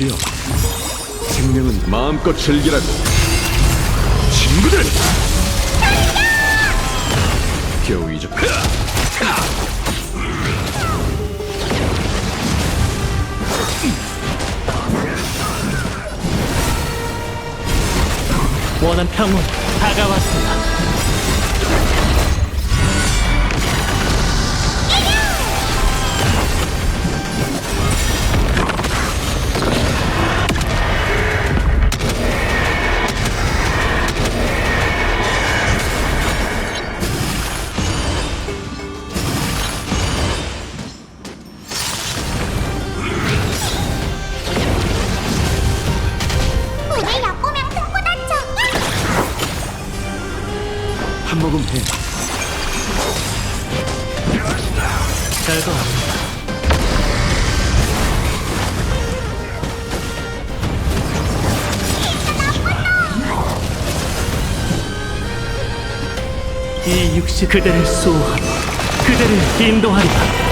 좀 쉬어. 생명은 마음껏 즐기라고. 친구들! 겨우 이제 원한 평온 다가왔습니다. 그대를 수호하고 그대를 인도하리라.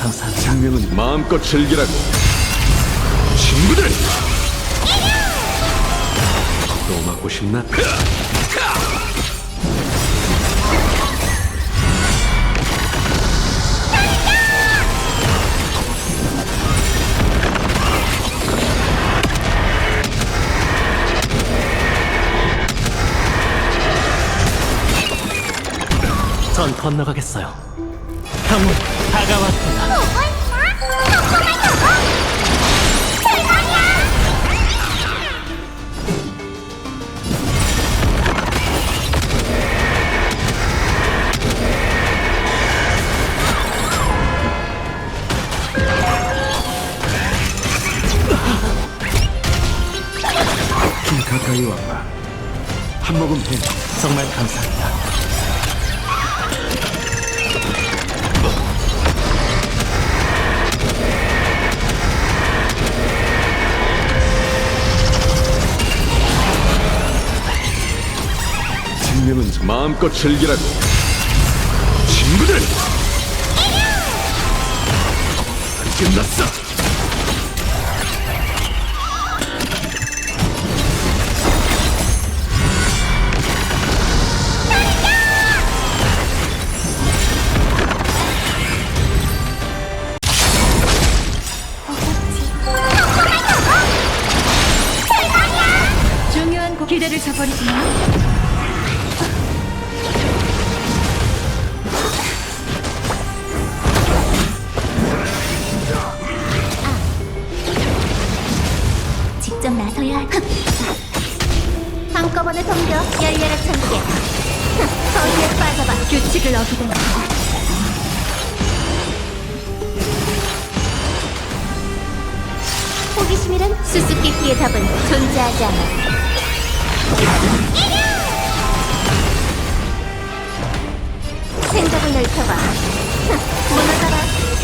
감사합니다. 생명은 마음껏 즐기라고. 친구들! 또 맞고 싶나? 전 건너가겠어요. 평온 다가왔습니다. 마음껏 즐기라고.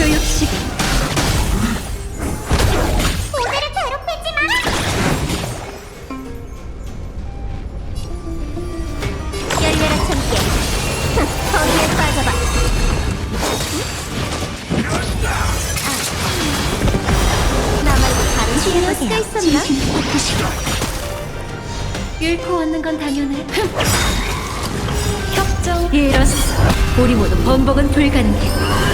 교육 시간. 모두를 괴롭히지 마. 열려라 참깨. 거기에 빠져봐. 나 말고 다른 친구가 있었나? 잃고 얻는 건 당연해. 협정. 이로써 우리 모두 번복은 불가능해.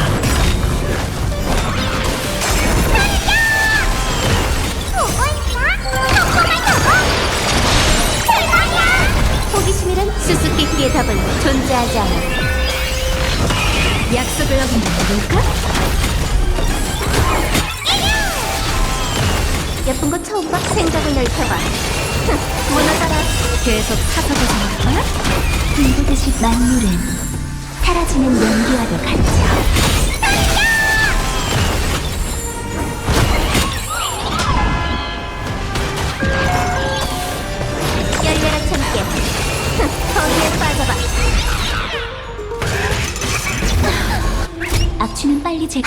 존재하지 않아. 약속을 어긴다. 뭘까? 예쁜 거 처음 봐. 생각을 넓혀봐. 무너져라. 계속 사서도 생각하나? 불보듯이 만물은 사라지는 연기와도 같죠. 거기에 빠져봐. 악취는 빨리 제.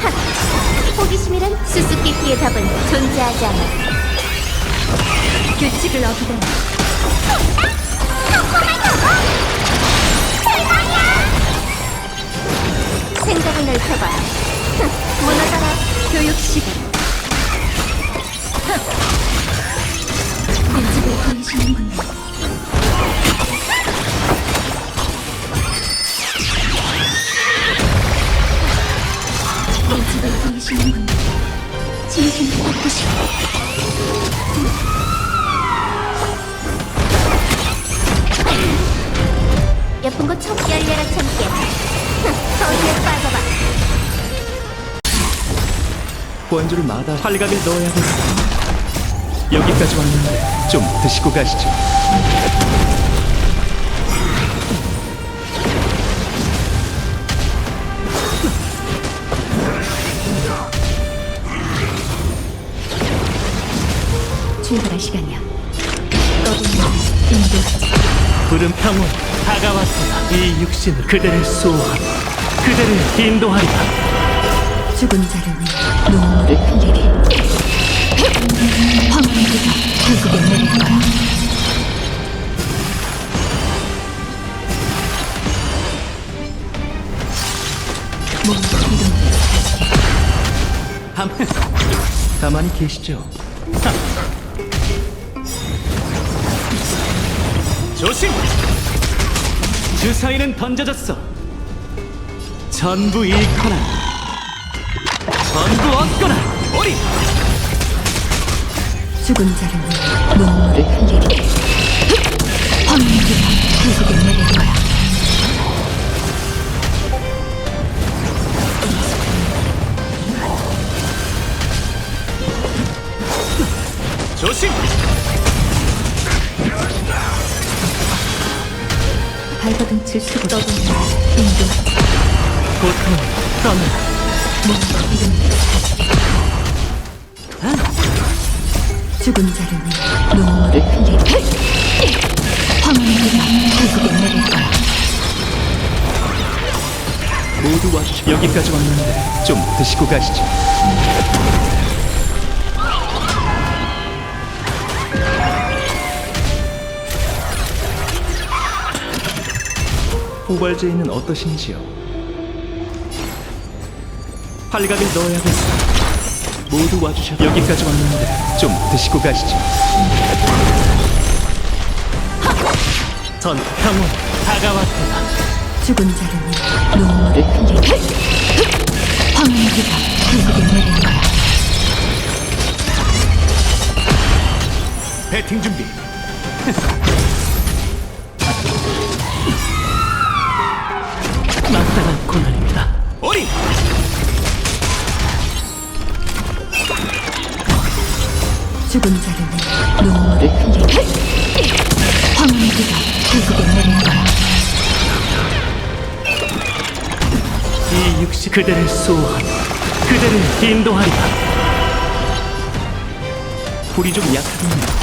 하! 호기심이란 수수께끼의 답은 존재하지 않아. 규칙을 어기다니. 하! 성공할 거야! 생각을 넓혀봐. 흥, 무너져라. 교육 시간 일찍을 보이시는군요 일찍을 보이시는군요 원주를 마다 활각을 넣어야겠어. 여기까지 왔는데 좀 드시고 가시죠. 출발할 시간이야 떠도는 인도하지 평온 다가왔다. 이 육신을 그대를 수호하며 그대를 인도하리라. 죽은 자를 위해 눈물을 흘리리 황무지가 결국에 내릴 거야 몸과 이름을 함, 가만히 계시죠. 하. 조심! 주사위는 던져졌어. 전부 잃거나, 전부 얻거나, 오리! 죽은 자를 위해 눈물을 흘리리 황무지가 결국에 내릴 거야 여기까지 왔는데 좀 드시고 가시죠. 후발제인은 어떠신지요? 활각을 넣어야겠어. 모두 와주셔. 여기까지 왔는데 좀 드시고 가시죠. 전 평온 다가왔다. 죽은 자를 위해 눈물을 흘리리 황무지가 결국에 내릴 거야 배팅 준비. 마땅한 고난입니다. 오리! 죽은 자를 위해 눈물을 흘리리 황무지가 결국에 내릴 거야 이 육시 그대를 수호하며 그대를 인도하리라. 불이 좀 약하군요.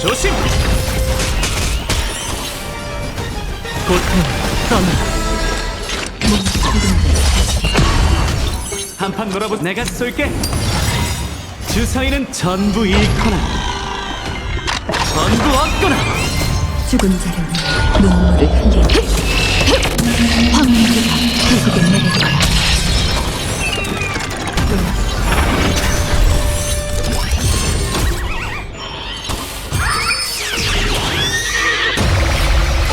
조심! 고통 떠나라. 한판 놀아보 내가 쏠게. 주사위는 전부 잃거나 전부 얻거나. 죽은 위해 눈물을 흘리리 황무지가 결국에 내릴 거야.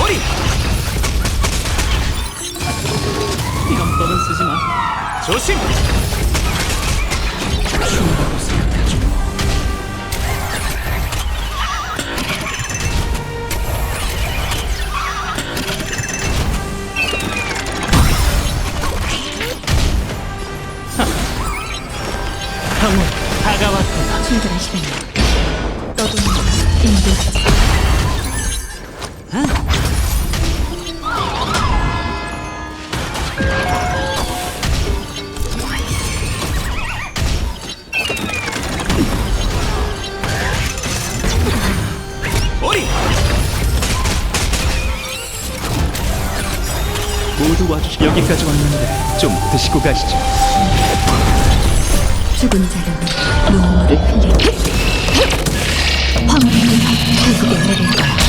오리! 이런 떠는 쓰지 마. 조심 가시죠. 죽은 자라는 눈물을 흘리리 황무지가 결국에 내릴 거야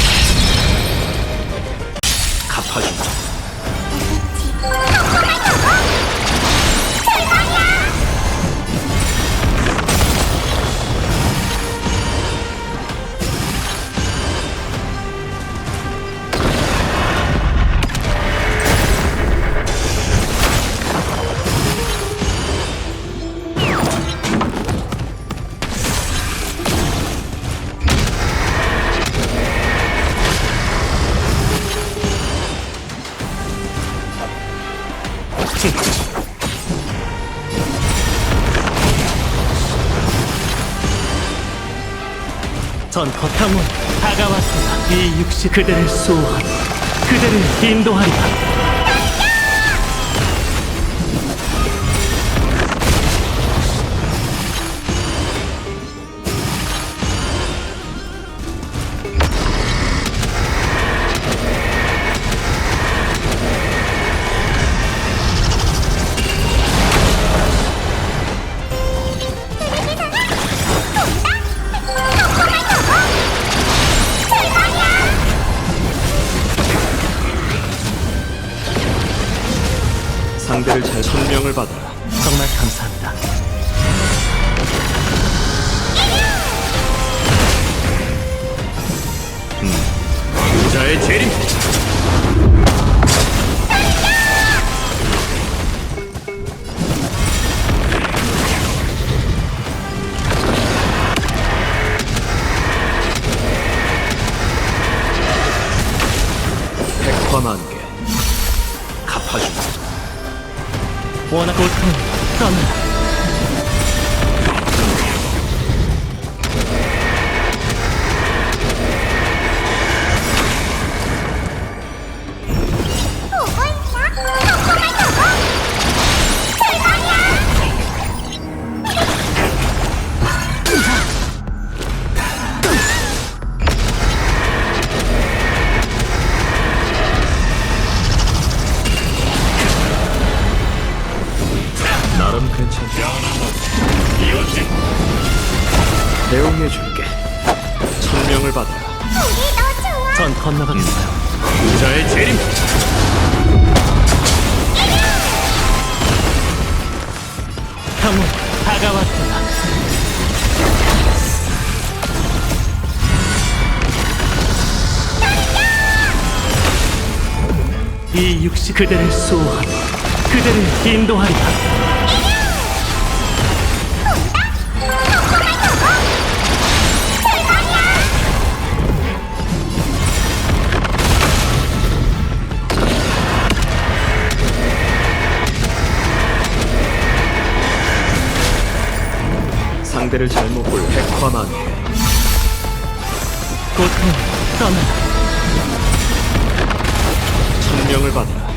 그대를 수호하며 그대를 인도하리라. 워낙 고통 떠나라. 나 건너가겠어요. 부자의 재림 형은 다가왔구나. 이 육시 그대를 수호하며 그대를 인도하리라. 상대를 잘못 볼 백화만개 고통 떠나라 천명을 받아라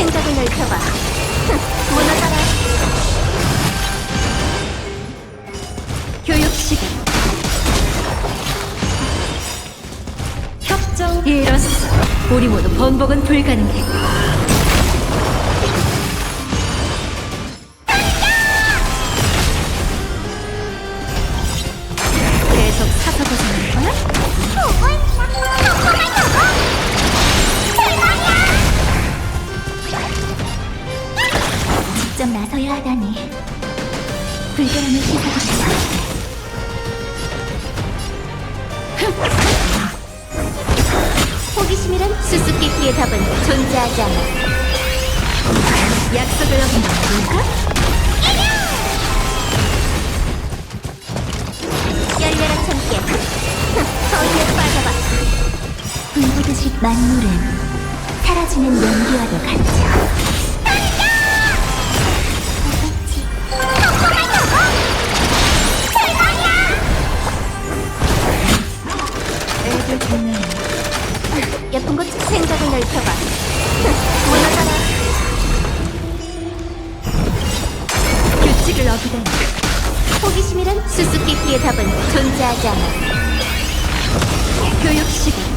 생각을 넓혀봐. 흥, 무너져라. 교육 시간. 협정 이뤘어. 우리 모두 번복은 불가능해. 만물은 사라지는 연기와도 같죠. 애들 보면 예쁜 곳 생각을 넓혀봐. 흥, 무너져라. 규칙을 어기다니 호기심이란 수수께끼의 답은 존재하지 않아. 교육 시간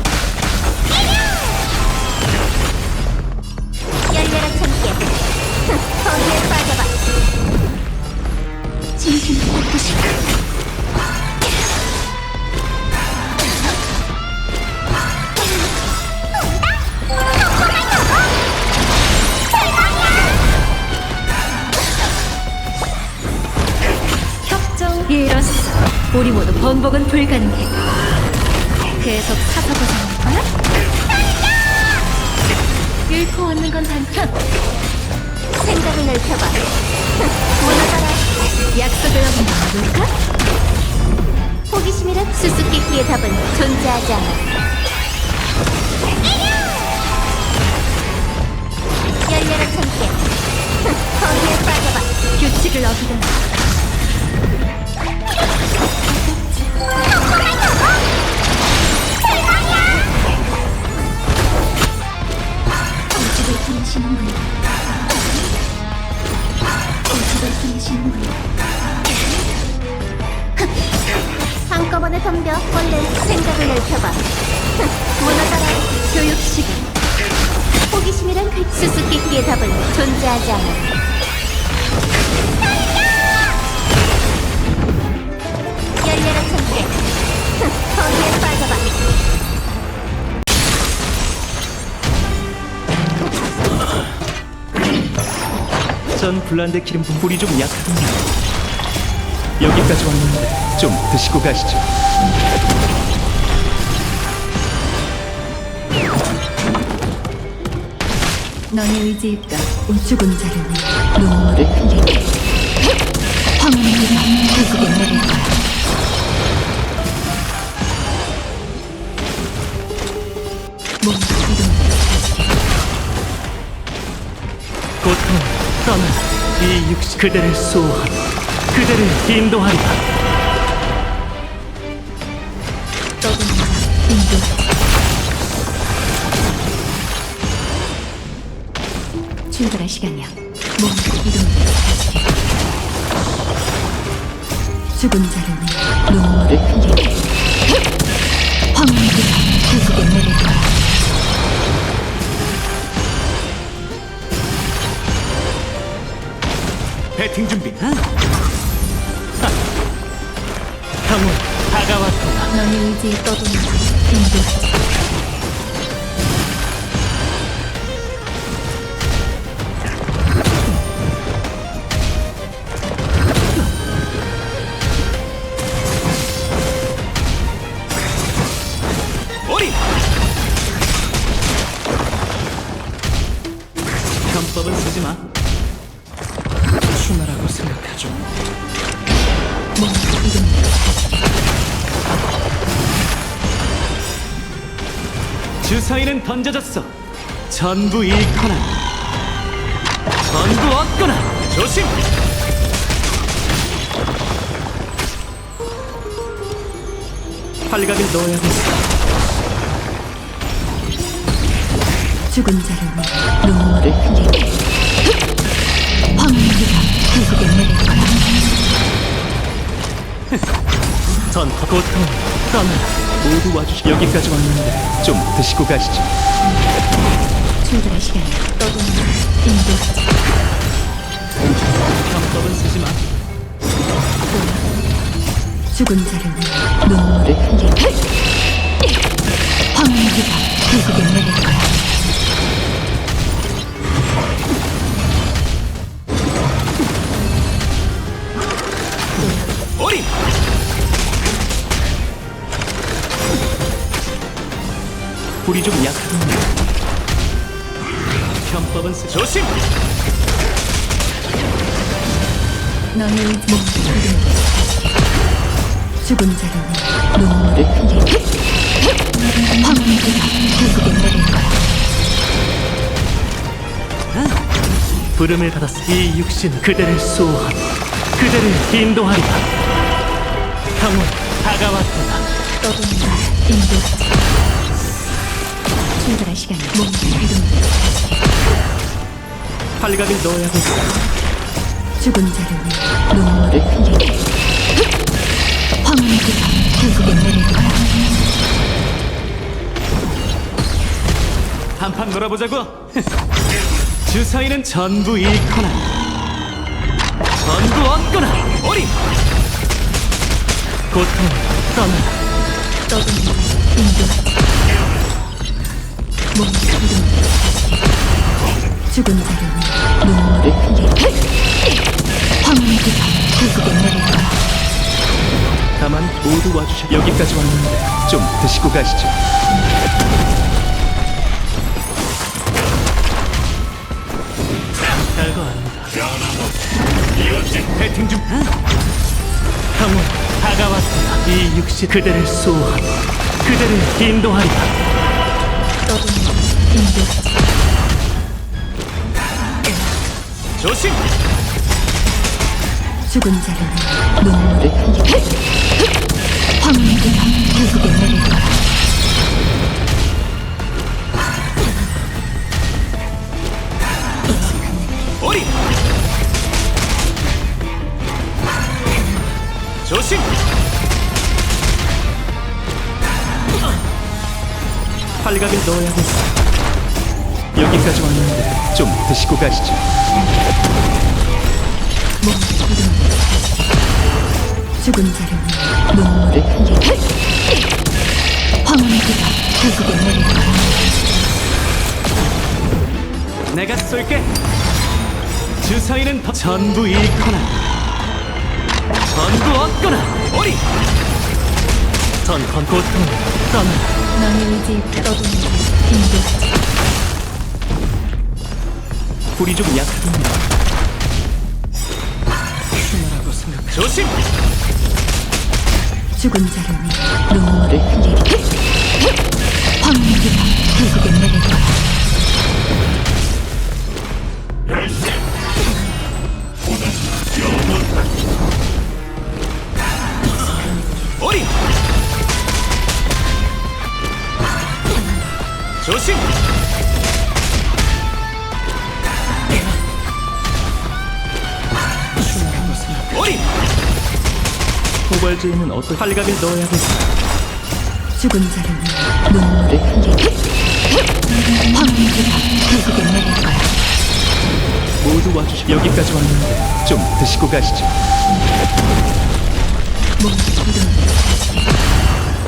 우리 모두 번복은 불가능해 계속 사서 보자는 거야? 잃고 얻는 건 단편 생각을 넓혀봐. 흥, 무너져라. 약속을 어긴다 뭘까? 호기심이란 수수께끼의 답은 존재하지 않아. 열려라 참깨. 흥, 거기에 빠져봐. 규칙을 어기다 한꺼번에 덤벼 얼른 생각을 넓혀봐. 흥, 무너져라. 교육 시간 호기심이란 그 수수께끼의 답은 존재하지 않아. 거기에 빠져봐. 전 블란드 기름 분 불이 좀 약하군요. 여기까지 왔는데 좀 드시고 가시죠. 너의 의지일까 자를 위해 눈물을 흘리게 황혼의 결국에 내릴 거야 그대를 수호하리 그대를 인도하리라. 떠도는 인도하지 출발할 시간이야. 몸과 이름을 사지게. 죽은 자를 위해 눈물을 흘리게 배팅 준비. 하. 강원 다가왔구나. 너의 의지에 떠도는 인도하지 던져졌어. 전부 잃거나 전부 얻거나 조심. 팔각을 넣어야겠어. 죽은 자를 위해 눈물을 흘리고 황무지가 결국에 내릴 거야. 전파 고통 떠나라. 모두 와주시 여기까지 왔는데 좀 드시고 가시죠. 출발의 시간이 떠도는 인도하자 편법은 쓰지 마. 죽은 자를 위해 눈물을 흘리게 황무지가 결국엔 내릴 거야 불이 좀 약하군요. 편법은 쓰 조심! 너의 몸을 흐르는 죽은 위해 눈물을 흘리게 황무지가 결국엔 내릴 거야 부름을 받았어. 이 육신 그대를 수호하고 그대를 인도하리라. 형은 다가왔도다. 떠도는 인도하자 출발의 시간이 몸을 흐르는 팔각을 넣어야겠어. 죽은 자를 위해 눈물을 흘리게. 황무지가 결국엔 내릴 거야 한판 놀아보자고. 주사위는 전부 잃거나. 전부 얻거나. 어린 고통 떠나. 몸을 흐르는 죽은 위해 눈물을 흘리게 황무지가 결국엔 내릴 거야 다만 모두 와주셔 여기까지 왔는데 좀 드시고 가시죠. 별거 아니다. 배팅 좀. 형은 다가왔다. 이 육신 그대를 수호하고 그대를 인도하리라. 떠도는 조심. 죽은 자를 위해 눈물을 흘리게 황무지가 결국엔 내릴 거야 어린. 조심. 팔각을 넣어야겠어. 여기까지 왔는데 좀 드시고 가시죠. 몸을 흐르는 죽은 자를 위해 눈물을 흘리게 황무지가 결국엔 내릴 거야 내가 쏠게. 주사위는 더- 전부 잃거나 전부 얻거나 어린. 전건 고통 떠나 의지에 따라 떠도는 인도하자 불이 좀 약하군요. 휴마라고 생각. 조심. 죽은 자를 위해 눈물을 흘리게 황무지가 결국엔 내릴 거야. 조심. 후발제에는 어떤 팔각을 넣어야겠어. 죽은 위해 눈물을 흘리게 황무지가 결국엔 내릴 거야 모두 와주시. 여기까지 왔는데 좀 드시고 가시죠.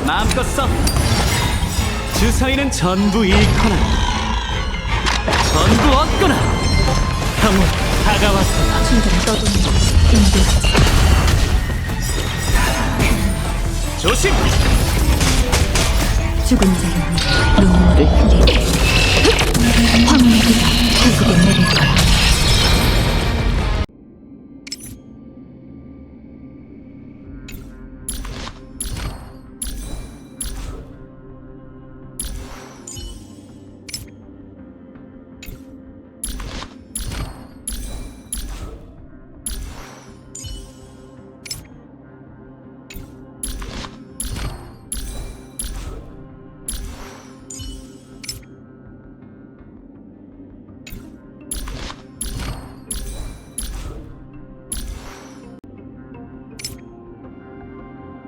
마음껏 써. 주사위는 전부 잃거나 전부 얻거나 형은 다가왔다. 출발을 떠도는 인도하자 조심. 죽은 자를 위해 눈물을 흘리게 황무지가 결국엔 내릴 거야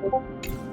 응.